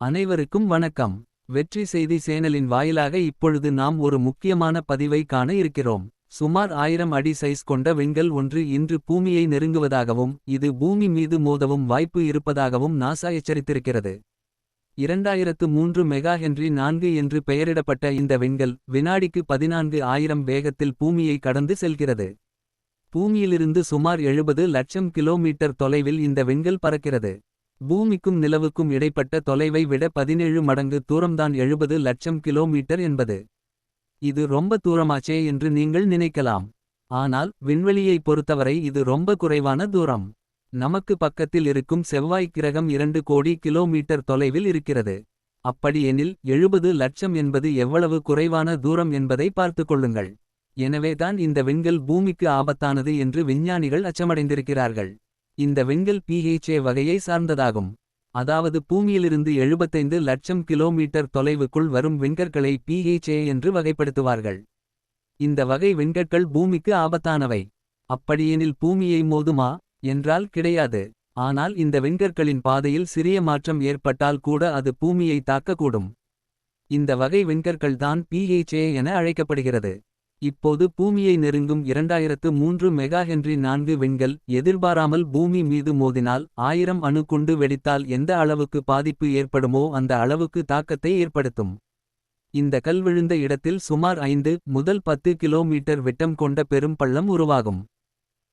அனைவருக்கும் வணக்கம். வெற்றி செய்தி சேனலின் வாயிலாக இப்பொழுது நாம் ஒரு முக்கியமான பதிவை காண இருக்கிறோம். சுமார் ஆயிரம் அடி சைஸ் கொண்ட விண்கல் ஒன்று இன்று பூமியை நெருங்குவதாகவும் இது பூமி மீது மோதவும் வாய்ப்பு இருப்பதாகவும் நாசா எச்சரித்திருக்கிறது. இரண்டாயிரத்து மூன்று மெகா ஹென்றி நான்கு என்று பெயரிடப்பட்ட இந்த விண்கல் வினாடிக்கு பதினான்கு ஆயிரம் வேகத்தில் பூமியை கடந்து செல்கிறது. பூமியிலிருந்து சுமார் எழுபது லட்சம் கிலோமீட்டர் தொலைவில் இந்த விண்கல் பறக்கிறது. பூமிக்கும் நிலவுக்கும் இடைப்பட்ட தொலைவை விட பதினேழு மடங்கு தூரம்தான் எழுபது லட்சம் கிலோமீட்டர் என்பது. இது ரொம்ப தூரமாச்சே என்று நீங்கள் நினைக்கலாம். ஆனால் விண்வெளியைப் பொறுத்தவரை இது ரொம்ப குறைவான தூரம். நமக்கு பக்கத்தில் இருக்கும் செவ்வாய் கிரகம் இரண்டு கோடி கிலோமீட்டர் தொலைவில் இருக்கிறது. அப்படியெனில் எழுபது லட்சம் என்பது எவ்வளவு குறைவான தூரம் என்பதை பார்த்துக் கொள்ளுங்கள். எனவேதான் இந்த விண்கல் பூமிக்கு ஆபத்தானது என்று விஞ்ஞானிகள் அச்சமடைந்திருக்கிறார்கள். இந்த விண்கல் பிஹெச்ஏ வகையை சார்ந்ததாகும். அதாவது பூமியிலிருந்து எழுபத்தைந்து லட்சம் கிலோமீட்டர் தொலைவுக்குள் வரும் விண்கற்களை பிஹெச்ஏ என்று வகைப்படுத்துவார்கள். இந்த வகை விண்கற்கள் பூமிக்கு ஆபத்தானவை. அப்படியெனில் பூமியை மோதுமா? என்றால் கிடையாது. ஆனால் இந்த விண்கற்களின் பாதையில் சிறிய மாற்றம் ஏற்பட்டால் கூட அது பூமியை தாக்கக்கூடும். இந்த வகை விண்கற்கள் தான் பிஹெச்ஏ என அழைக்கப்படுகிறது. இப்போது பூமியை நெருங்கும் இரண்டாயிரத்து மூன்று மெகா ஹென்றி நான்கு விண்கள் எதிர்பாராமல் பூமி மீது மோதினால் ஆயிரம் அணுகுண்டு வெடித்தால் எந்த அளவுக்கு பாதிப்பு ஏற்படுமோ அந்த அளவுக்கு தாக்கத்தை ஏற்படுத்தும். இந்த கல் விழுந்த இடத்தில் சுமார் ஐந்து முதல் பத்து கிலோமீட்டர் விட்டம் கொண்ட பெரும் பள்ளம் உருவாகும்.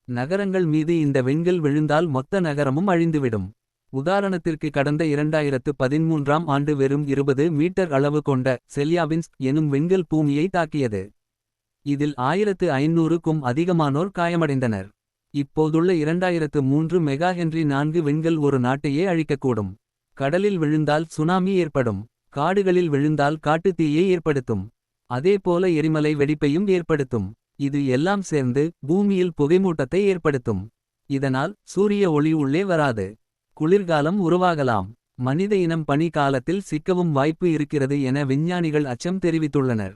நகரங்கள் மீது இந்த விண்கள் விழுந்தால் மொத்த நகரமும் அழிந்துவிடும். உதாரணத்திற்கு கடந்த இரண்டாயிரத்து பதிமூன்றாம் ஆண்டு வெறும் இருபது மீட்டர் அளவு கொண்ட செல்யாபின்ஸ் எனும் விண்கள் பூமியை தாக்கியது. இதில் ஆயிரத்து ஐநூறுக்கும் அதிகமானோர் காயமடைந்தனர். இப்போதுள்ள இரண்டாயிரத்து மூன்று மெகா ஹென்றி நான்கு விண்கள் ஒரு நாட்டையே அழிக்கக்கூடும். கடலில் விழுந்தால் சுனாமி ஏற்படும். காடுகளில் விழுந்தால் காட்டுத்தீயை ஏற்படுத்தும். அதேபோல எரிமலை வெடிப்பையும் ஏற்படுத்தும். இது எல்லாம் சேர்ந்து பூமியில் புகைமூட்டத்தை ஏற்படுத்தும். இதனால் சூரிய ஒளி உள்ளே வராது. குளிர்காலம் உருவாகலாம். மனித இனம் பனி காலத்தில் சிக்கவும் வாய்ப்பு இருக்கிறது என விஞ்ஞானிகள் அச்சம் தெரிவித்துள்ளனர்.